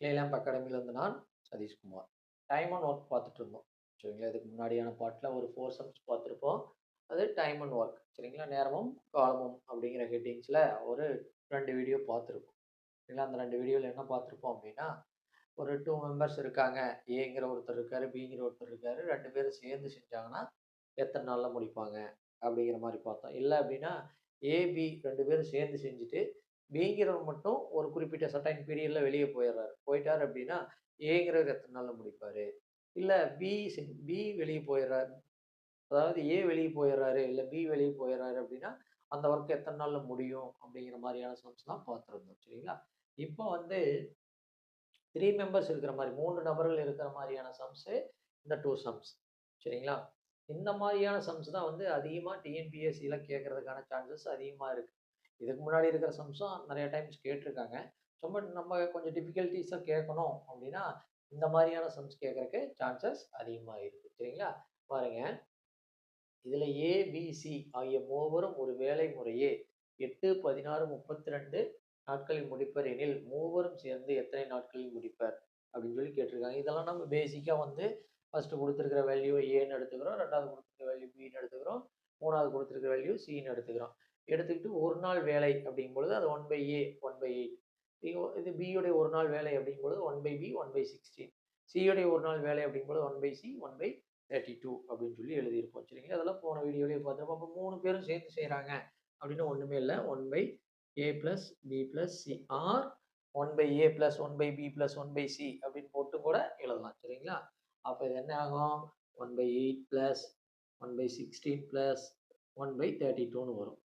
கிளேலாம்ப் அகாடமிலேருந்து நான் Satishkumar. Time and work பார்த்துட்டு இருந்தோம். சரிங்களா? இதுக்கு முன்னாடியான பாட்டில் ஒரு ஃபோர் சம்ஸ் பார்த்துருப்போம். அது டைம் அண்ட் ஒர்க் சரிங்களா? நேரமும் காலமும் அப்படிங்கிற ஹெட்டிங்ஸில் ஒரு ரெண்டு வீடியோ பார்த்துருப்போம். சரிங்களா? அந்த ரெண்டு வீடியோவில் என்ன பார்த்துருப்போம் அப்படின்னா ஒரு டூ மெம்பர்ஸ் இருக்காங்க. ஏங்கிற ஒருத்தர் இருக்கார் பிங்கிற ஒருத்தர் இருக்கார். ரெண்டு பேரும் சேர்ந்து செஞ்சாங்கன்னா எத்தனை நாளில் முடிப்பாங்க? அப்படிங்கிற மாதிரி பார்த்தோம். இல்லை அப்படின்னா ஏபி ரெண்டு பேரும் சேர்ந்து செஞ்சுட்டு பிங்கிறவர் மட்டும் ஒரு குறிப்பிட்ட சட்டைன் பீரியடில் வெளியே போயிடுறாரு போயிட்டார் அப்படின்னா ஏங்கிறவர் எத்தனை நாளில் முடிப்பார்? இல்லை பி பி வெளியே போயிடுறாரு அதாவது ஏ வெளியே போயிடுறாரு இல்லை பி வெளியே போயிடுறாரு அப்படின்னா அந்த ஒர்க் எத்தனை நாளில் முடியும்? அப்படிங்கிற மாதிரியான சம்ஸ்லாம் பார்த்துருந்தோம். சரிங்களா? இப்போ வந்து த்ரீ மெம்பர்ஸ் இருக்கிற மாதிரி மூணு நபர்கள் இருக்கிற மாதிரியான சம்ஸு இந்த டூ சம்ஸ் சரிங்களா? இந்த மாதிரியான சம்ஸ் தான் வந்து அதிகமாக டிஎன்பிஎஸ்சியில் கேட்கறதுக்கான சான்சஸ் அதிகமாக இருக்குது இதுக்கு முன்னாடி இருக்கிற சம்ஸும் நிறைய டைம்ஸ் கேட்டிருக்காங்க. ரொம்ப நம்ம கொஞ்சம் டிஃபிகல்ட்டிஸாக கேட்கணும் அப்படின்னா இந்த மாதிரியான சம்ஸ் கேட்குறக்கு சான்சஸ் அதிகமாக இருக்குது சரிங்களா? பாருங்க. இதில் ஏபிசி ஆகிய மூவரும் ஒரு வேலை முறையே எட்டு பதினாறு முப்பத்தி ரெண்டு நாட்களில் முடிப்பர் எனில் மூவரும் சேர்ந்து எத்தனை நாட்களில் முடிப்பர்? அப்படின்னு சொல்லி கேட்டிருக்காங்க. இதெல்லாம் நம்ம பேசிக்காக வந்து ஃபஸ்ட்டு கொடுத்துருக்கிற வேல்யூ ஏன்னு எடுத்துக்கிறோம். ரெண்டாவது கொடுத்துருக்க வேல்யூ பின்னு எடுத்துக்கிறோம். மூணாவது கொடுத்துருக்க வேல்யூ சின்னு எடுத்துக்கிறோம். எடுத்துக்கிட்டு ஒரு நாள் வேலை அப்படிங்கும்பொழுது அது one by A one by eight இது பியோடைய ஒரு நாள் வேலை அப்படிங்கும்பொழுது one by B one by sixteen சியோடைய ஒரு நாள் வேலை அப்படிங்கும் பொழுது one by C one by thirty two அப்படின்னு சொல்லி எழுதியிருப்போம் சரிங்களா அதெல்லாம் போன வீடியோலேயே பார்த்துருப்போம் அப்போ மூணு பேரும் சேர்த்து செய்கிறாங்க அப்படின்னு ஒன்றுமே இல்லை one by A plus B plus C or one by A plus one by B plus one by C அப்படின்னு போட்டு கூட எழுதலாம் சரிங்களா அப்போ இது என்ன ஆகும் one by eight plus one by sixteen plus one by thirty டூன்னு வரும்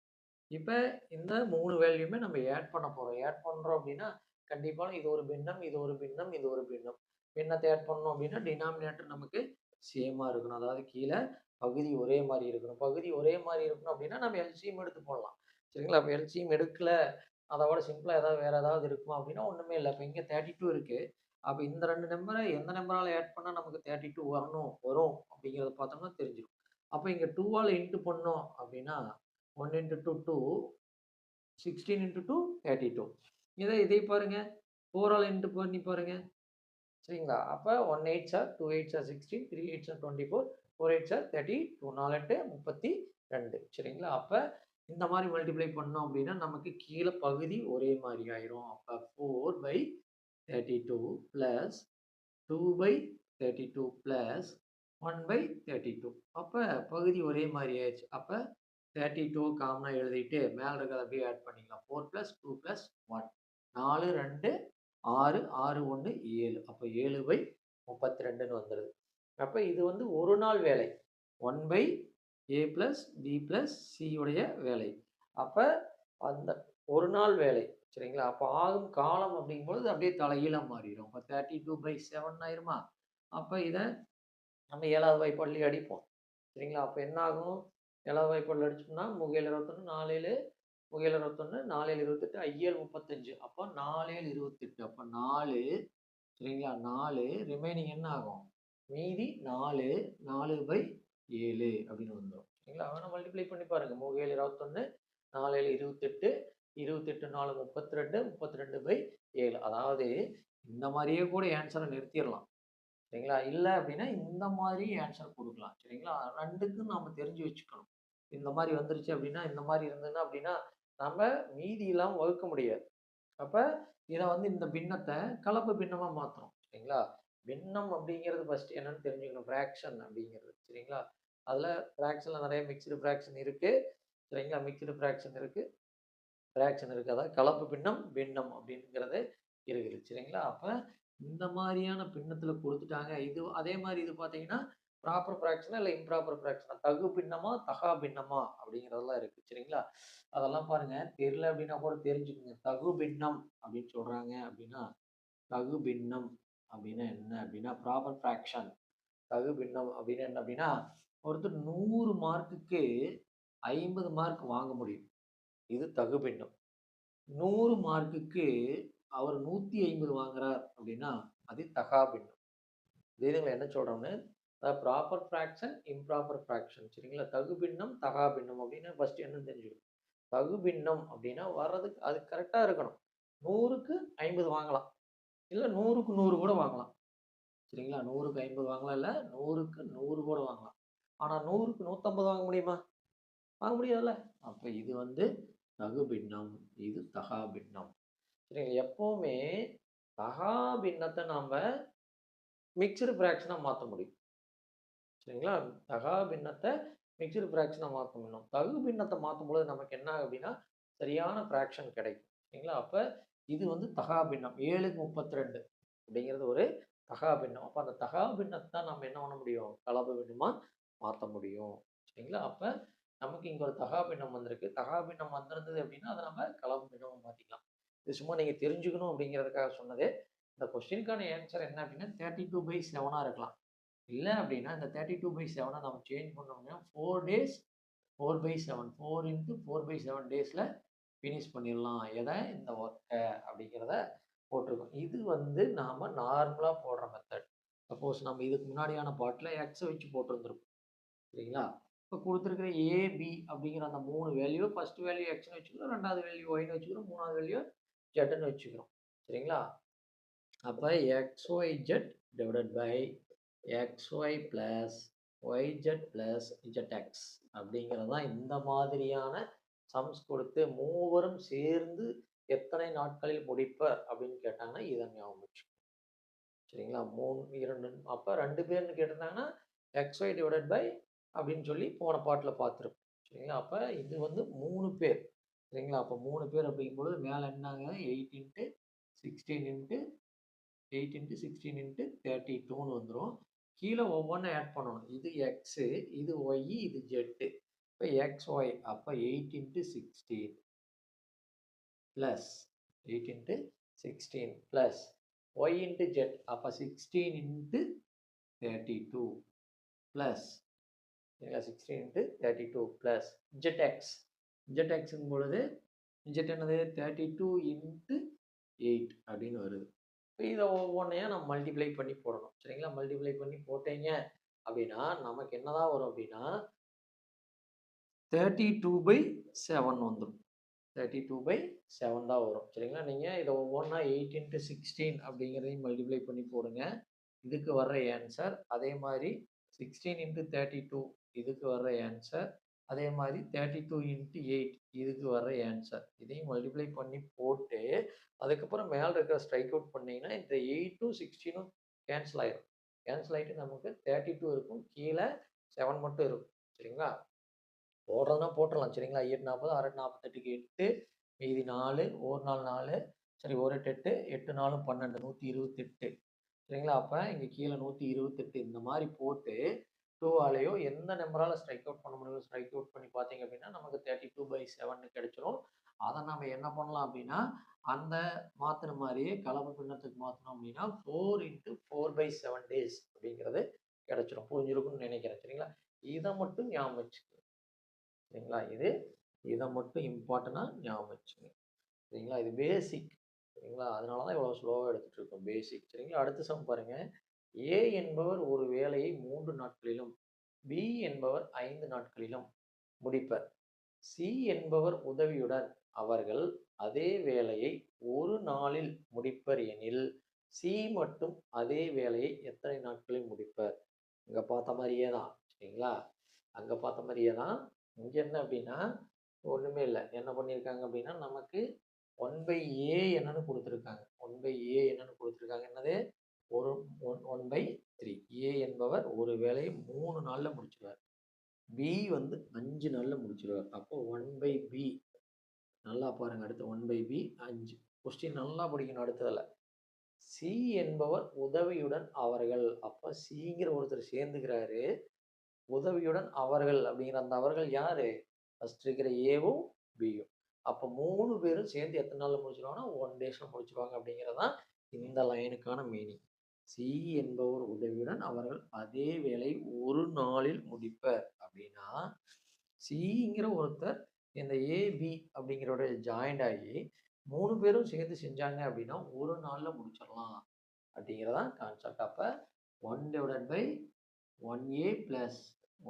இப்போ இந்த மூணு வேல்யூமே நம்ம ஆட் பண்ண போகிறோம் ஆட் பண்ணுறோம் அப்படின்னா கண்டிப்பாக இது ஒரு பின்னம் இது ஒரு பின்னம் இது ஒரு பின்னம். பின்னத்தை ஆட் பண்ணோம் அப்படின்னா டினாமினேட்டர் நமக்கு சேமாக இருக்கணும். அதாவது கீழே பகுதி ஒரே மாதிரி இருக்கணும். பகுதி ஒரே மாதிரி இருக்கணும் அப்படின்னா நம்ம எல்சிஎம் எடுத்து போடலாம். சரிங்களா? அப்போ எல்சிஎம் எடுக்கல அதோட சிம்பிளாக ஏதாவது வேறு ஏதாவது இருக்குமா அப்படின்னா ஒன்றுமே இல்லை. இப்போ இங்கே தேர்ட்டி டூ இருக்குது அப்போ இந்த ரெண்டு நம்பரை எந்த நம்பரால் ஆட் பண்ணால் நமக்கு தேர்ட்டி டூ வரணும் வரும் அப்படிங்கிறத பார்த்தோம்னா தெரிஞ்சிடும் அப்போ இங்கே டூவால் இன்ட்டு பண்ணோம் அப்படின்னா one into two two sixteen into two thirty two இதை இதை பாருங்கள் ஃபோரால் இன்ட்டு பண்ணி பாருங்கள் சரிங்களா? அப்போ one eight sir two eight sir sixteen three eight sir twenty four four eight sir thirty two நாலு எட்டு முப்பத்தி ரெண்டு. சரிங்களா? அப்போ இந்த மாதிரி மல்டிப்ளை பண்ணோம் அப்படின்னா நமக்கு கீழே பகுதி ஒரே மாதிரி ஆயிரும். அப்போ four by thirty two plus two by thirty two plus one by thirty two அப்போ பகுதி ஒரே மாதிரி ஆயிடுச்சு. அப்போ தேர்ட்டி டூ காமனாக எழுதிட்டு மேலே இருக்கிறத அப்படியே ஆட் பண்ணிக்கலாம். Four plus two plus one நாலு ரெண்டு ஆறு ஆறு ஒன்று ஏழு. அப்போ ஏழு பை முப்பத்தி ரெண்டுன்னு வந்துடுது அப்போ இது வந்து ஒரு நாள் வேலை. One by A plus B plus சியுடைய வேலை. அப்போ அந்த ஒரு நாள் வேலை. சரிங்களா? அப்போ ஆகும் காலம் அப்படிங்கும்பொழுது அப்படியே தலைகீழாக மாறிடும். இப்போ தேர்ட்டி டூ பை செவன் ஆயிருமா? அப்போ இதை நம்ம ஏழாவது வாய்ப்பாடுலேயே அடிப்போம். சரிங்களா? அப்போ என்ன ஆகும் ஏழாவது வாய்ப்பாடில் அடிச்சோம்னா முகையில் இருபத்தொன்று நாலேழு முகையில் இருபத்தொன்று நாலேழு இருபத்தெட்டு ஐயல் முப்பத்தஞ்சு. அப்போ நாலேழு இருபத்தெட்டு. அப்போ நாலு சரிங்களா? நாலு ரிமைனிங் என்ன ஆகும்? மீதி நாலு நாலு பை ஏழு அப்படின்னு வந்துடும் சரிங்களா? அவனை மல்டிப்ளை பண்ணி பாருங்கள் முகையில் இருபத்தொன்று நாலேழு இருபத்தெட்டு இருபத்தெட்டு நாலு முப்பத்தி ரெண்டு முப்பத்தி ரெண்டு பை ஏழு. அதாவது இந்த மாதிரியே கூட ஆன்சரை நிறுத்திடலாம். சரிங்களா? இல்லை அப்படின்னா இந்த மாதிரி ஆன்சர் கொடுக்கலாம். சரிங்களா? ரெண்டுக்கும் நம்ம தெரிஞ்சு வச்சுக்கணும். இந்த மாதிரி வந்துருச்சு அப்படின்னா இந்த மாதிரி இருந்ததுன்னா அப்படின்னா நம்ம மீதி இல்லாமல் வகுக்க முடியாது. அப்போ இதை வந்து இந்த பின்னத்தை கலப்பு பின்னமாக மாற்றுறோம் சரிங்களா? பின்னம் அப்படிங்கிறது ஃபஸ்ட்டு என்னன்னு தெரிஞ்சுக்கணும் ஃப்ராக்ஷன் அப்படிங்கிறது சரிங்களா? அதில் ஃப்ராக்ஷனில் நிறைய மிக்சடு ஃப்ராக்ஷன் இருக்குது சரிங்களா? மிக்சடு ஃப்ராக்ஷன் இருக்குது ஃப்ராக்ஷன் இருக்குது அதாவது கலப்பு பின்னம் பின்னம் அப்படிங்கிறது இருக்குது சரிங்களா? அப்போ இந்த மாதிரியான பின்னத்தில் கொடுத்துட்டாங்க. இது அதே மாதிரி இது பார்த்தீங்கன்னா ப்ராப்பர் ஃப்ராக்ஷனா இல்லை இம்ப்ராப்பர் ஃப்ராக்ஷனா தகு பின்னமா தகா பின்னமா அப்படிங்கிறதெல்லாம் இருக்குது சரிங்களா? அதெல்லாம் பாருங்க. தெரியல அப்படின்னா கூட தெரிஞ்சுக்கோங்க. தகு பின்னம் அப்படின்னு சொல்கிறாங்க அப்படின்னா தகு பின்னம் அப்படின்னா என்ன அப்படின்னா ப்ராப்பர் ஃப்ராக்ஷன் தகு பின்னம் அப்படின்னா என்ன அப்படின்னா ஒருத்தர் நூறு மார்க்குக்கு ஐம்பது மார்க் வாங்க முடியும். இது தகு பின்னம். நூறு மார்க்குக்கு அவர் நூற்றி ஐம்பது வாங்குறார் அப்படின்னா அது தகா பின்னம். இதுல என்ன சொல்கிறோம்னு ப்ராப்பர் ஃப்ராக்ஷன் இம்ப்ராப்பர் ஃப்ராக்ஷன் சரிங்களா தகு பின்னம் தகா பின்னம் அப்படின்னா ஃபஸ்ட்டு என்னன்னு தெரிஞ்சுக்கணும் தகு பின்னம் அப்படின்னா வர்றதுக்கு அது கரெக்டாக இருக்கணும் நூறுக்கு ஐம்பது வாங்கலாம் இல்லை நூறுக்கு நூறு கூட வாங்கலாம். சரிங்களா? 100க்கு 50 வாங்கலாம் இல்லை நூறுக்கு நூறு கூட வாங்கலாம். ஆனால் நூறுக்கு நூற்றம்பது வாங்க முடியுமா? வாங்க முடியாதுல்ல. அப்போ இது வந்து தகு பின்னம். இது தகா பின்னம். சரிங்களா? எப்போவுமே தகா பின்னத்தை நாம் மிக்ஸ்டு ஃபிராக்ஷனா மாற்ற முடியும். சரிங்களா? தகா பின்னத்தை மிக்சடு ஃப்ராக்ஷனாக மாற்ற முடியும். தகு மாற்றும் பொழுது நமக்கு என்ன அப்படின்னா, சரியான ஃப்ராக்ஷன் கிடைக்கும். சரிங்களா? அப்போ இது வந்து தகா பின்னம். 7க்கு 32 அப்படிங்கிறது ஒரு தகா பின்னம். அப்போ அந்த தகா பின்னத்தை தான் நம்ம என்ன பண்ண முடியும்? கலப்பு பின்னமாக மாற்ற முடியும். சரிங்களா? அப்போ நமக்கு இங்கே ஒரு தகா பின்னம் வந்திருக்கு. தகா பின்னம் வந்திருந்தது அப்படின்னா, அதை நம்ம கலப்பு பின்னமாக மாற்றிக்கலாம் இது சும்மா நீங்கள் தெரிஞ்சுக்கணும் அப்படிங்கிறதுக்காக சொன்னது. இந்த கொஸ்டினுக்கான ஆன்சர் என்ன அப்படின்னா 32/7ஆ இருக்கலாம். இல்லை அப்படின்னா இந்த 32/7அ நம்ம சேஞ்ச் பண்ணோம்னா four days four by seven four into four by seven டேஸில் ஃபினிஷ் பண்ணிடலாம் எதை இந்த ஒர்க்கை அப்படிங்கிறத போட்டிருக்கோம். இது வந்து நாம் நார்மலாக போடுற மெத்தட். சப்போஸ் நம்ம இதுக்கு முன்னாடியான பாட்டில் எக்ஸை வச்சு போட்டிருந்துருக்கோம் சரிங்களா? இப்போ கொடுத்துருக்குற ஏபி அப்படிங்கிற அந்த மூணு வேல்யூ ஃபர்ஸ்ட் வேல்யூ எக்ஸ்னு வச்சுக்கிறோம். ரெண்டாவது வேல்யூ ஒய்ன்னு வச்சுக்கிறோம். மூணாவது வேல்யூ ஜெட்ன்னு வச்சுக்கிறோம். சரிங்களா? அப்போ X Y Z divided by X Y plus Y Z plus Z X அப்படிங்கிறது தான் இந்த மாதிரியான சம்ஸ் கொடுத்து மூவரும் சேர்ந்து எத்தனை நாட்களில் முடிப்பர் அப்படின்னு கேட்டாங்கன்னா, இதை ஞாபகம் வச்சுக்கணும். சரிங்களா? மூணு இரண்டு அப்போ ரெண்டு பேர்னு கேட்டிருந்தாங்கன்னா, எக்ஸ்ஒய் டிவைடட் பை அப்படின்னு சொல்லி போன பாட்டில் பார்த்துருப்போம் சரிங்களா? அப்போ இது வந்து மூணு பேர். சரிங்களா? அப்போ மூணு பேர் அப்படிங்கும்பொழுது மேலே என்னாங்க eight into sixteen into eight into sixteen into thirty டூன்னு வந்துடும் கீழே ஒவ்வொன்றும் ஆட் பண்ணணும். இது எக்ஸு இது ஒய் இது ஜெட்டு இப்போ எக்ஸ் ஒய் அப்போ eight into sixteen plus eight into sixteen plus Y into Z அப்போ sixteen into thirty two plus sixteen into thirty two plus Z X Z எக்ஸுங்கும் பொழுது ஜெட் என்னது? Thirty two into eight அப்படின்னு வருது. இதை இத நம்ம multiply பண்ணி போடணும். சரிங்களா? மல்டிப்ளை பண்ணி போட்டீங்க அப்படின்னா, நமக்கு என்னதான் வரும் அப்படின்னா தேர்ட்டி டூ பை செவன் வந்துடும் தேர்ட்டி டூ பை செவன் தான் வரும். சரிங்களா? நீங்கள் இதை ஒவ்வொன்றா எயிட் இன்ட்டு சிக்ஸ்டீன் அப்படிங்கிறதையும் மல்டிப்ளை பண்ணி போடுங்க. இதுக்கு வர்ற ஆன்சர் அதே மாதிரி சிக்ஸ்டீன் இன்ட்டு தேர்ட்டி டூ இதுக்கு வர்ற ஆன்சர் அதே மாதிரி தேர்ட்டி டூ இன்ட்டு எயிட் இதுக்கு வர ஆன்சர் இதையும் மல்டிப்ளை பண்ணி போட்டு அதுக்கப்புறம் மேலே இருக்கிற ஸ்ட்ரைக் அவுட் பண்ணிங்கன்னா இந்த எயிட்டும் சிக்ஸ்டீனும் கேன்சல் ஆயிடும் கேன்சல் ஆகிட்டு நமக்கு தேர்ட்டி டூ இருக்கும். கீழே செவன் மட்டும் இருக்கும். சரிங்களா? போடுறதுனா போட்டுடலாம் சரிங்களா? எட்டு நாற்பது ஆறு நாற்பத்தெட்டுக்கு எட்டு மீதி நாலு ஒரு நாள் நாலு சரி ஒரு எட்டு எட்டு எட்டு நாலும் பன்னெண்டு நூற்றி இருபத்தெட்டு. சரிங்களா? அப்போ இங்கே கீழே நூற்றி இருபத்தெட்டு இந்த மாதிரி போட்டு 2ஆலயோ எந்த நம்பரால் ஸ்ட்ரைக் அவுட் பண்ண முடியுமோ ஸ்ட்ரைக் அவுட் பண்ணி பார்த்தீங்க அப்படின்னா, நமக்கு 32/7ன்னு கிடைச்சிரும். அதை நம்ம என்ன பண்ணலாம் அப்படின்னா, அந்த மாத்துன மாதிரியே கலப்பு பின்னத்துக்கு மாற்றினோம் அப்படின்னா four into four by seven days அப்படிங்கிறது கிடைச்சிரும். புரிஞ்சிருக்கும்னு நினைக்கிறேன். சரிங்களா? இதை மட்டும் ஞாபகம் வச்சுக்கோங்க சரிங்களா? இது இதை மட்டும் இம்பார்ட்டண்ட்டாக ஞாபகம் வச்சுங்க சரிங்களா? இது பேசிக். சரிங்களா? அதனால தான் இவ்வளோ ஸ்லோவாக எடுத்துகிட்டு இருக்கோம். பேசிக். சரிங்களா? அடுத்த சம் பாருங்கள் ஏ என்பவர் ஒரு வேலையை மூன்று நாட்களிலும், பி என்பவர் ஐந்து நாட்களிலும் முடிப்பர். சி என்பவர் உதவியுடன் அவர்கள் அதே வேலையை ஒரு நாளில் முடிப்பர் எனில், சி மட்டும் அதே வேலையை எத்தனை நாட்களில் முடிப்பர்? இங்கே பார்த்த மாதிரியே தான். சரிங்களா? அங்கே பார்த்த மாதிரியே தான். இங்கே என்ன அப்படின்னா, ஒன்றுமே இல்லை என்ன பண்ணியிருக்காங்க அப்படின்னா, நமக்கு 1/A என்னன்னு கொடுத்துருக்காங்க ஒன் பை ஏ என்னன்னு கொடுத்துருக்காங்க என்னது? ஒரு 1/3 ஏ என்பவர் ஒரு வேலையை மூணு நாளில் முடிச்சிடுவார் பி வந்து அஞ்சு நாளில் முடிச்சிடுவார் அப்போ ஒன் பை பி நல்லா பாருங்க. அடுத்து 1/B 5. கொஸ்டின் நல்லா படிக்கணும் அடுத்ததில் சி என்பவர் உதவியுடன் அவர்கள். அப்போ சிங்கிற ஒருத்தர் சேர்ந்துக்கிறாரு. உதவியுடன் அவர்கள் அப்படிங்கிற அந்த அவர்கள் யார் ஃபஸ்ட் இருக்கிற ஏவும், பியும். அப்போ மூணு பேரும் சேர்ந்து எத்தனை நாளில் முடிச்சிருவாங்கன்னா, ஒன் டேஸில் முடிச்சிருவாங்க அப்படிங்கிறது தான் இந்த லைனுக்கான மீனிங். சி என்பவர் உதவியுடன் அவர்கள் அதே வேலை ஒரு நாளில் முடிப்பர் அப்படின்னா, சிங்கிற ஒருத்தர் இந்த ஏபி அப்படிங்கிறோட ஜாயிண்ட் ஆகி மூணு பேரும் சேர்ந்து செஞ்சாங்க அப்படின்னா, ஒரு நாளில் முடிச்சிடலாம். அப்படிங்கிறது தான் கான்செப்ட். அப்ப 1/1A plus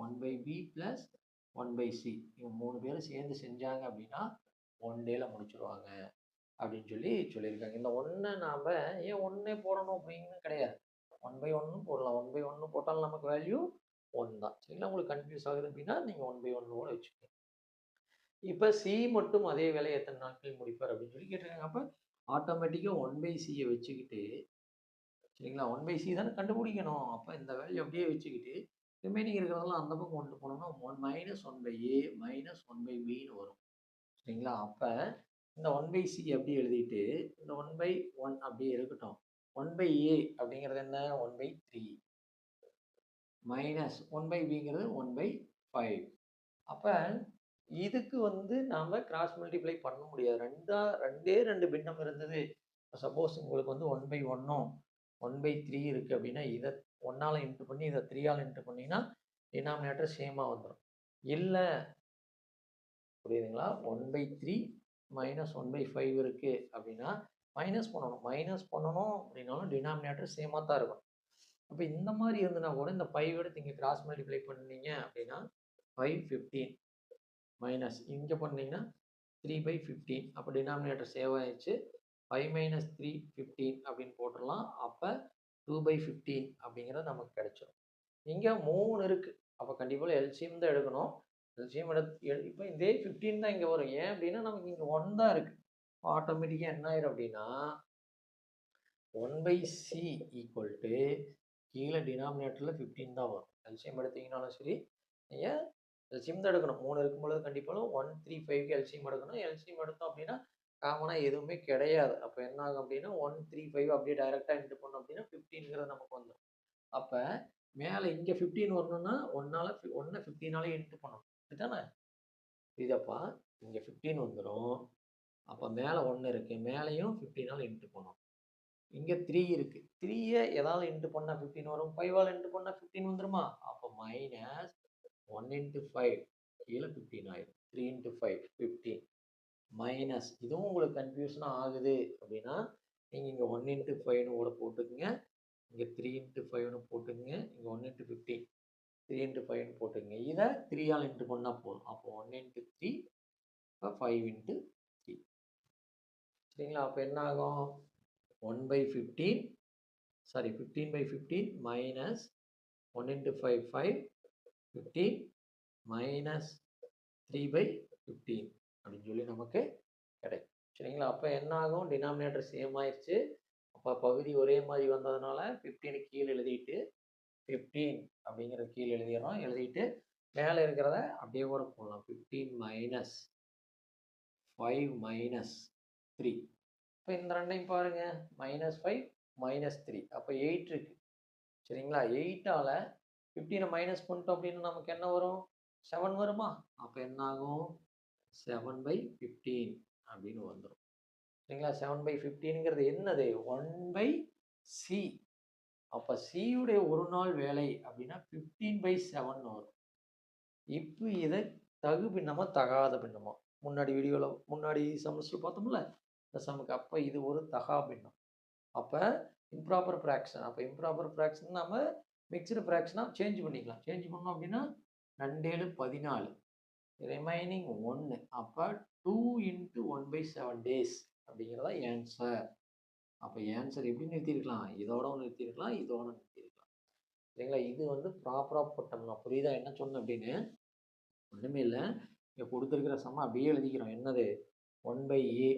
1/B plus 1/C இவங்க மூணு பேரும் சேர்ந்து செஞ்சாங்க அப்படின்னா, ஒன் டேல முடிச்சிருவாங்க. அப்படின்னு சொல்லி சொல்லியிருக்காங்க. இந்த ஒன்றை நாம் ஏன் ஒன்றே போடணும் அப்படின்னு கிடையாது. ஒன் பை ஒன்னும் போடலாம். ஒன் பை ஒன்று போட்டாலும் நமக்கு வேல்யூ ஒன் தான். சரிங்களா? உங்களுக்கு கன்ஃபியூஸ் ஆகுது அப்படின்னா நீங்கள் ஒன் பை ஒன்று கூட வச்சுக்கோங்க. இப்போ சி மட்டும் அதே வேலையை எத்தனை நாட்கள் முடிப்பார் அப்படின்னு சொல்லி கேட்டிருக்காங்க. அப்போ ஆட்டோமேட்டிக்காக ஒன் பை சியை வச்சுக்கிட்டு சரிங்களா? ஒன் பை சி தானே கண்டுபிடிக்கணும். அப்போ இந்த வேல்யூ அப்படியே வச்சுக்கிட்டு ரிமைனிங் இருக்கிறதெல்லாம் அந்த பக்கம் கொண்டு போனோம்னா one minus one by A minus one by பின்னு வரும். சரிங்களா? அப்போ இந்த ஒன் பை சி அப்படி எழுதிட்டு இந்த ஒன் பை ஒன் அப்படியே இருக்கட்டும். ஒன் பை ஏ அப்படிங்கிறது என்ன? One by three minus one by பிங்கிறது ஒன் பை ஃபைவ் அப்போ இதுக்கு வந்து நாம் கிராஸ் மல்டிப்ளை பண்ண முடியாது. ரெண்டா ரெண்டே ரெண்டு பின்னம் இருந்தது. சப்போஸ் உங்களுக்கு வந்து ஒன் பை ஒன்னும் ஒன் பை த்ரீ இருக்குது அப்படின்னா இதை ஒன்னால் இன்ட்டு பண்ணி இதை த்ரீயால் இன்ட்டு பண்ணிங்கன்னா டினாமினேட்டர் சேமாக வந்துடும் இல்லை புரியுதுங்களா? One by three minus one by five இருக்குது அப்படின்னா மைனஸ் பண்ணணும். மைனஸ் பண்ணணும் அப்படின்னாலும் டினாமினேட்டர் சேமாக தான் இருக்கும். அப்போ இந்த மாதிரி இருந்ததுனா கூட இந்த ஃபைவ் எடுத்து இங்கே கிராஸ் மல்டிப்ளை பண்ணீங்க அப்படின்னா ஃபைவ் ஃபிஃப்டீன் மைனஸ் இங்கே பண்ணீங்கன்னா த்ரீ பை ஃபிஃப்டீன் அப்போ டினாமினேட்டர் சேவ் ஆயிடுச்சு. ஃபைவ் மைனஸ் த்ரீ ஃபிஃப்டீன் அப்படின்னு போட்டுடலாம். அப்போ டூ பை ஃபிஃப்டீன் அப்படிங்கிறது நமக்கு கிடைச்சிடும் இங்கே மூணு இருக்குது அப்போ கண்டிப்பாக எல்சியம் தான் எடுக்கணும். எல்சிஎம் எடுத்து இப்போ இதே ஃபிஃப்டீன் தான் இங்கே வரும். ஏன் அப்படின்னா நமக்கு இங்கே ஒன் தான் இருக்குது ஆட்டோமேட்டிக்காக என்ன ஆயிரும் அப்படின்னா one by C equal to கீழே டினாமினேட்டரில் ஃபிஃப்டீன் தான் வரும். எல்சியம் எடுத்தீங்கனாலும் சரி நீங்கள் எல்சியம் தான் எடுக்கணும். மூணு இருக்கும்பொழுது கண்டிப்பாக ஒன் த்ரீ ஃபைவ்க்கு எல்சிஎம் எடுக்கணும். எல்சியம் எடுத்தோம் அப்படின்னா காமனாக எதுவுமே கிடையாது. அப்போ என்ன ஆகும் அப்படின்னா ஒன் த்ரீ ஃபைவ் அப்படியே டைரெக்டாக இன்ட்டு பண்ணோம் அப்படின்னா ஃபிஃப்டீனுங்கிறது நமக்கு வந்துடும் அப்போ மேலே இங்கே ஃபிஃப்டீன் வரணும்னா ஒன்னால் ஒன்றை ஃபிஃப்டீனாலே இன்ட்டு பண்ணணும். இதுதானே இதப்பா இங்கே ஃபிஃப்டீன் வந்துடும் அப்போ மேலே ஒன்று இருக்குது மேலேயும் ஃபிஃப்டீனால் இன்ட்டு போனோம் இங்கே த்ரீ இருக்குது த்ரீயை ஏதாவது இன்ட்டு பண்ணால் ஃபிஃப்டீன் வரும். ஃபைவால் இன்ட்டு பண்ணால் ஃபிஃப்டீன் வந்துருமா? அப்போ மைனஸ் ஒன் இன்ட்டு ஃபைவ் கீழே ஃபிஃப்டீன் ஆயிடும் three into five fifteen minus இதுவும் உங்களுக்கு கன்ஃபியூஷனாக ஆகுது அப்படின்னா நீங்கள் இங்கே ஒன் இன்ட்டு ஃபைவ்னு கூட போட்டுக்குங்க. இங்கே த்ரீ இன்ட்டு ஃபைவ்னு போட்டுக்குங்க. இங்கே one into fifteen three into ஃபைவ்னு போட்டுங்க இதை த்ரீயால் இன்ட்டு பண்ணால் போதும். அப்போ ஒன் இன்ட்டு த்ரீ இப்போ ஃபைவ் இன்ட்டு த்ரீ சரிங்களா? அப்போ என்ன ஆகும்? One by fifteen sorry fifteen by fifteen minus one into five five fifteen minus three by fifteen அப்படின்னு சொல்லி நமக்கு கிடைக்கும். சரிங்களா? அப்போ என்ன ஆகும்? டினாமினேட்டர் சேம் ஆயிடுச்சு. அப்போ பகுதி ஒரே மாதிரி வந்ததுனால ஃபிஃப்டீனு கீழே எழுதிட்டு ஃபிஃப்டீன் அப்படிங்கிற கீழே எழுதிடுறோம் எழுதிட்டு மேலே இருக்கிறத அப்படியே கூட போடலாம். Fifteen minus five minus three இப்போ இந்த ரெண்டையும் பாருங்கள் மைனஸ் ஃபைவ் மைனஸ் த்ரீ அப்போ எயிட் இருக்குது சரிங்களா? எயிட்டால் ஃபிஃப்டீனை மைனஸ் பண்ணிட்டோம் அப்படின்னா நமக்கு என்ன வரும்? செவன் வருமா? அப்போ என்ன ஆகும் செவன் பை ஃபிஃப்டீன் அப்படின்னு வந்துடும் சரிங்களா? செவன் பை ஃபிஃப்டீனுங்கிறது என்னது? ஒன் பை சி அப்போ சியுடைய ஒரு நாள் வேலை அப்படின்னா ஃபிஃப்டீன் பை செவன் வரும். இப்போ இதை தகு பின்னமாக தகாத பின்னமாக முன்னாடி வீடியோவில் முன்னாடி செமஸ்டர் பார்த்தோம்ல இந்த சமுக்கு அப்போ இது ஒரு தகா பின்னம். அப்போ இம்ப்ராப்பர் ஃப்ராக்ஷன் அப்போ இம்ப்ராப்பர் ஃப்ராக்ஷன் நம்ம மிக்சடு ஃப்ராக்ஷனாக சேஞ்ச் பண்ணிக்கலாம். சேஞ்ச் பண்ணோம் அப்படின்னா ரெண்டேழு பதினாலு. ரிமைனிங் ஒன்று அப்போ two into one by seven days அப்படிங்கிறதா ஆன்சர் அப்போ ஏன்சர் எப்படி நிறுத்திருக்கலாம் இதோட நிறுத்திருக்கலாம் இதோட நிறுத்திருக்கலாம் சரிங்களா? இது வந்து ப்ராப்பராக போட்டோம்னா புரியுதா? என்ன சொன்னேன் அப்படின்னு? ஒன்றுமே இல்லை. இங்கே கொடுத்துருக்கிற சம அப்படியே எழுதிக்கிறோம். என்னது? ஒன் பை ஏ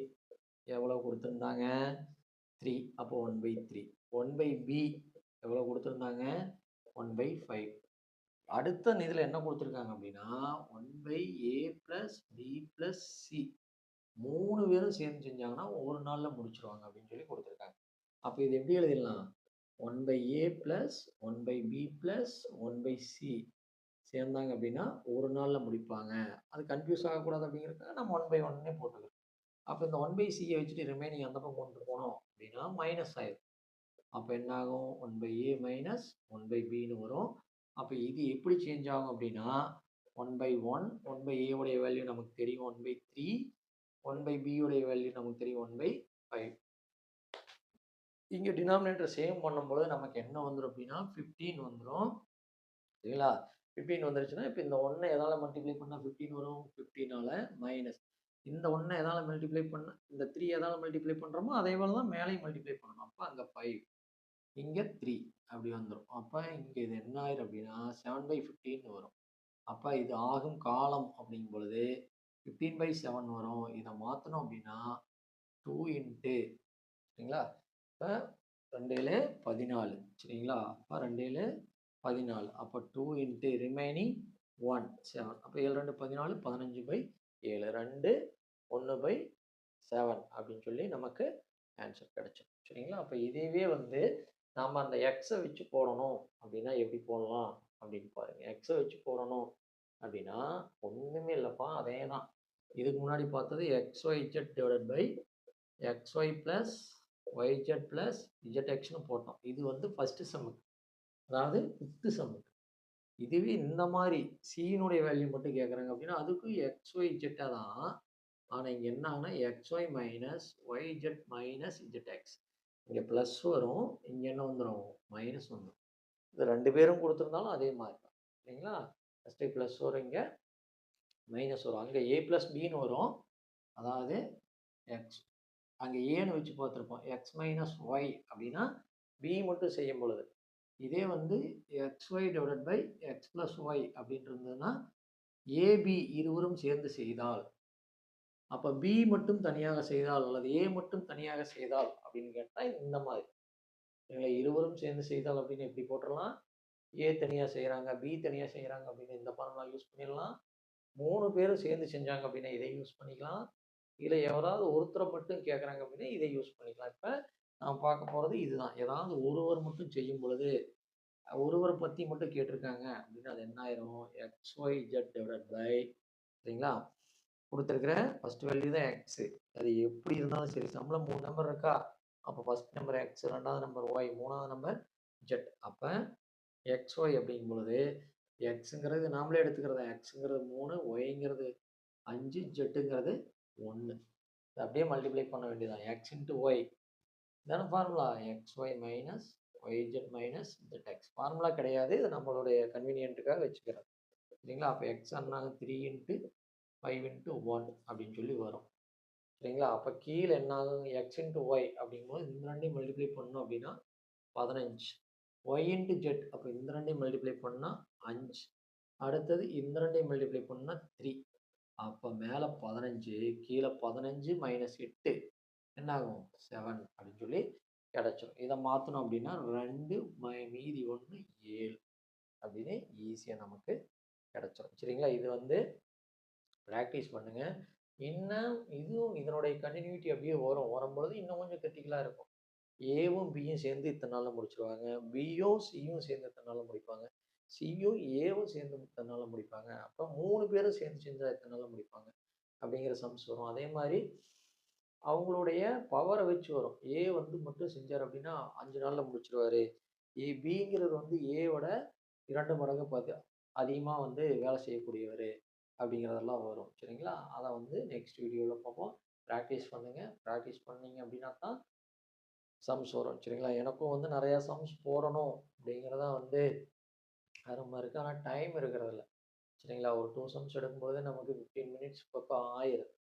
எவ்வளோ கொடுத்துருந்தாங்க? த்ரீ அப்போ one by three one by B எவ்வளோ கொடுத்துருந்தாங்க? ஒன் பை ஃபைவ் அடுத்த இதில் என்ன கொடுத்துருக்காங்க அப்படின்னா one by A plus B plus C மூணு பேரும் சேர்ந்து செஞ்சாங்கன்னா ஒரு நாளில் முடிச்சிருவாங்க அப்படின்னு சொல்லி கொடுத்துருக்காங்க. அப்போ இது எப்படி எழுதிடலாம்? One by A plus one by B plus one by C சேர்ந்தாங்க அப்படின்னா ஒரு நாளில் முடிப்பாங்க. அது கன்ஃபியூஸ் ஆகக்கூடாது அப்படிங்கிறதுக்காக நம்ம ஒன் பை ஒன்னே போட்டுக்கிறோம். அப்போ இந்த ஒன் பை சியை வச்சுட்டு ரிமைனிங் அந்த பக்கம் கொண்டு போனோம் அப்படின்னா மைனஸ் ஆயிடும் அப்போ என்னாகும் one by A minus one by பின்னு வரும். அப்போ இது எப்படி சேஞ்ச் ஆகும் அப்படின்னா one by one one by ஏவுடைய value நமக்கு தெரியும். One by three one by பியுடைய value நமக்கு தெரியும் ஒன் பை ஃபைவ் இங்கே டினாமினேட்டர் சேம் பண்ணும்போது நமக்கு என்ன வந்துடும் அப்படின்னா ஃபிஃப்டீன் வந்துடும் சரிங்களா? ஃபிஃப்டீன் வந்துருச்சுன்னா இப்போ இந்த ஒன்றை எதால் மல்டிப்ளை பண்ணால் ஃபிஃப்டீன் வரும் ஃபிஃப்டீனால் மைனஸ் இந்த ஒன்றை எதால் மல்டிப்ளை பண்ண இந்த த்ரீ எதால் மல்டிப்ளை பண்ணுறோமோ அதே போல் தான் மேலேயும் மல்டிப்ளை பண்ணணும். அப்போ அங்கே ஃபைவ் இங்கே த்ரீ அப்படி வந்துடும் அப்போ இங்கே இது என்ன ஆயிரும் அப்படின்னா செவன் பை ஃபிஃப்டின்னு வரும். அப்போ இது ஆகும் காலம் அப்படிங்கும் பொழுது ஃபிஃப்டீன் பை செவன் வரும். இதை மாற்றணும் அப்படின்னா டூ இன்ட்டு சரிங்களா? இப்போ ரெண்டு பதினாலு. சரிங்களா? அப்போ ரெண்டு பதினாலு. அப்போ two into remaining one seven அப்போ ஏழு ரெண்டு பதினாலு பதினஞ்சு பை ஏழு. ரெண்டு ஒன்று பை செவன் அப்படின்னு சொல்லி நமக்கு ஆன்சர் கிடைச்சிடும் சரிங்களா? அப்போ இதுவே வந்து நாம் அந்த எக்ஸை வச்சு போடணும் அப்படின்னா எப்படி போடலாம் அப்படின்னு பாருங்கள் எக்ஸை வச்சு போடணும் அப்படின்னா ஒன்றுமே இல்லைப்பா. அதே தான் இதுக்கு முன்னாடி பார்த்தது X Y Z divided by X Y plus Y Z plus Z எக்ஸ்னு போட்டோம். இது வந்து ஃபஸ்ட்டு செம்முக்கு அதாவது ஃபிஃப்த்து செம்முக்கு இதுவே இந்த மாதிரி சீனுடைய வேல்யூ மட்டும் கேட்குறாங்க அப்படின்னா அதுக்கும் எக்ஸ் ஒய் ஜெட்டாக தான். ஆனால் இங்கே என்னன்னா X Y X Y minus Y Z minus Z X இங்கே ப்ளஸ் வரும் இங்கே என்ன வந்துடும் மைனஸ் வந்துடும் இது ரெண்டு பேரும் கொடுத்துருந்தாலும் அதே மாதிரி தான். சரிங்களா ஃபஸ்ட்டு ப்ளஸ் வரும் இங்கே. மைனஸ் வரும். அங்கே ஏ ப்ளஸ் பின்னு வரும். அதாவது எக்ஸ் அங்கே ஏன்னு வச்சு பார்த்துருப்போம். எக்ஸ் மைனஸ் ஒய் அப்படின்னா பி மட்டும் செய்யும் பொழுது. இதே வந்து X Y divide by X plus Y அப்படின்ட்டு இருந்ததுன்னா ஏபி இருவரும் சேர்ந்து செய்தால். அப்போ பி மட்டும் தனியாக செய்தால் அல்லது ஏ மட்டும் தனியாக செய்தால் அப்படின்னு கேட்டால் இந்த மாதிரி. இவங்களை இருவரும் சேர்ந்து செய்தால் அப்படின்னு எப்படி போட்டுடலாம்? ஏ தனியாக செய்கிறாங்க பி தனியாக செய்கிறாங்க அப்படின்னு இந்த ஃபார்முலா யூஸ் பண்ணிடலாம். மூணு பேரும் சேர்ந்து செஞ்சாங்க அப்படின்னா இதை யூஸ் பண்ணிக்கலாம். இல்லை எவராவது ஒருத்தரை மட்டும் கேட்குறாங்க அப்படின்னா இதை யூஸ் பண்ணிக்கலாம். இப்போ நான் பார்க்க போகிறது இதுதான். ஏதாவது ஒருவர் மட்டும் செய்யும் பொழுது ஒருவரை பற்றி மட்டும் கேட்டிருக்காங்க அப்படின்னா அது என்ன ஆயிரும்? X Y Z divide by சரிங்களா? கொடுத்துருக்குற ஃபர்ஸ்ட் வேல்யூ தான் எக்ஸு அது எப்படி இருந்தாலும் சரி சம்பளம் மூணு நம்பர் இருக்கா? அப்போ ஃபர்ஸ்ட் நம்பர் எக்ஸ் ரெண்டாவது நம்பர் ஒய் மூணாவது நம்பர் ஜெட் அப்போ எக்ஸ் ஒய் அப்படிங்கும் பொழுது எக்ஸுங்கிறது நாமளே எடுத்துக்கிறது? எக்ஸுங்கிறது மூணு ஒய்ங்கிறது அஞ்சு ஜெட்டுங்கிறது ஒன்று அப்படியே மல்டிப்ளை பண்ண வேண்டியதான் எக்ஸ் இன்ட்டு ஒய் தானே formula X Y minus Y Z minus Z X formula கிடையாது. இது நம்மளுடைய கன்வீனியன்ட்டுக்காக வச்சுக்கிறது. சரிங்களா? அப்போ X அண்ணாங்க three into five into one அப்படின்னு சொல்லி வரும். சரிங்களா? அப்போ கீழே என்ன ஆகும் எக்ஸ் இன்ட்டு ஒய் அப்படிங்கும்போது இந்த ரெண்டையும் மல்டிப்ளை பண்ணோம் அப்படின்னா பதினஞ்சு. ஒய் இன்ட்டு ஜெட் அப்போ இந்த ரெண்டையும் மல்டிப்ளை பண்ணால் அஞ்சு. அடுத்தது இந்த ரெண்டையும் மல்டிப்ளை பண்ணால் த்ரீ அப்போ மேலே பதினஞ்சு கீழே பதினஞ்சு மைனஸ் எட்டு. என்ன ஆகும் செவன் அப்படின்னு சொல்லி கிடச்சிரும். இதை மாற்றணும் அப்படின்னா ரெண்டு மை மீதி ஒன்று ஏழு அப்படின்னு ஈஸியாக நமக்கு கிடச்சிரும். சரிங்களா? இது வந்து ப்ராக்டிஸ் பண்ணுங்கள் இன்னும் இதுவும் இதனுடைய கண்டினியூட்டி அப்படியே வரும். வரும்பொழுது இன்னும் கொஞ்சம் கிரிட்டிக்கலாக இருக்கும். ஏவும் பியும் சேர்ந்து இத்தனை நாளில் முடிச்சிருவாங்க. பியும் சியும் சேர்ந்து இத்தனை நாளில் முடிப்பாங்க. சியும் ஏவும் சேர்ந்து இத்தனை நாளில் முடிப்பாங்க. அப்போ மூணு பேரும் சேர்ந்து செஞ்சால் இத்தனை நாளில் முடிப்பாங்க. அப்படிங்கிற சம்ஸ் வரும். அதே மாதிரி அவங்களுடைய பவரை வச்சு வரும். ஏ வந்து மட்டும் செஞ்சார் அப்படின்னா அஞ்சு நாளில் முடிச்சிருவாரு. ஏ பிங்கிறது வந்து ஏவோட இரண்டு மடங்கு பார்த்து அதிகமாக வந்து வேலை செய்யக்கூடியவர் அப்படிங்கிறதெல்லாம் வரும். சரிங்களா? அதை வந்து நெக்ஸ்ட் வீடியோவில் பார்ப்போம். ப்ராக்டிஸ் பண்ணுங்கள் ப்ராக்டிஸ் பண்ணீங்க அப்படின்னா தான் சம்ஸ் வரும். சரிங்களா? எனக்கும் வந்து நிறையா சம்ஸ் போடணும் அப்படிங்கிறதான் வந்து ஆர்வமாக இருக்குது ஆனால் டைம் இருக்கிறதில்ல. சரிங்களா? ஒரு டூ சம்ஸ் எடுக்கும்போது நமக்கு ஃபிஃப்டீன் மினிட்ஸ் பக்கம் ஆயிரும்.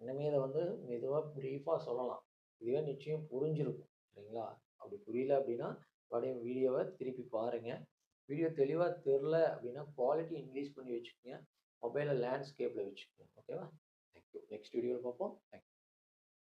இனிமேல் இதை வந்து மெதுவாக ப்ரீஃபாக சொல்லலாம். இதுவே நிச்சயம் புரிஞ்சிருக்கும். சரிங்களா? அப்படி புரியல அப்படின்னா மறுபடியும் வீடியோவை திருப்பி பாருங்கள் வீடியோ தெளிவாக தெரில அப்படின்னா குவாலிட்டி இன்க்ரீஸ் பண்ணி வச்சுக்கோங்க. மொபைலில் லேண்ட்ஸ்கேப்பில் வச்சுக்கோங்க. ஓகேவா தேங்க்யூ நெக்ஸ்ட் வீடியோவில் பார்ப்போம். தேங்க்யூ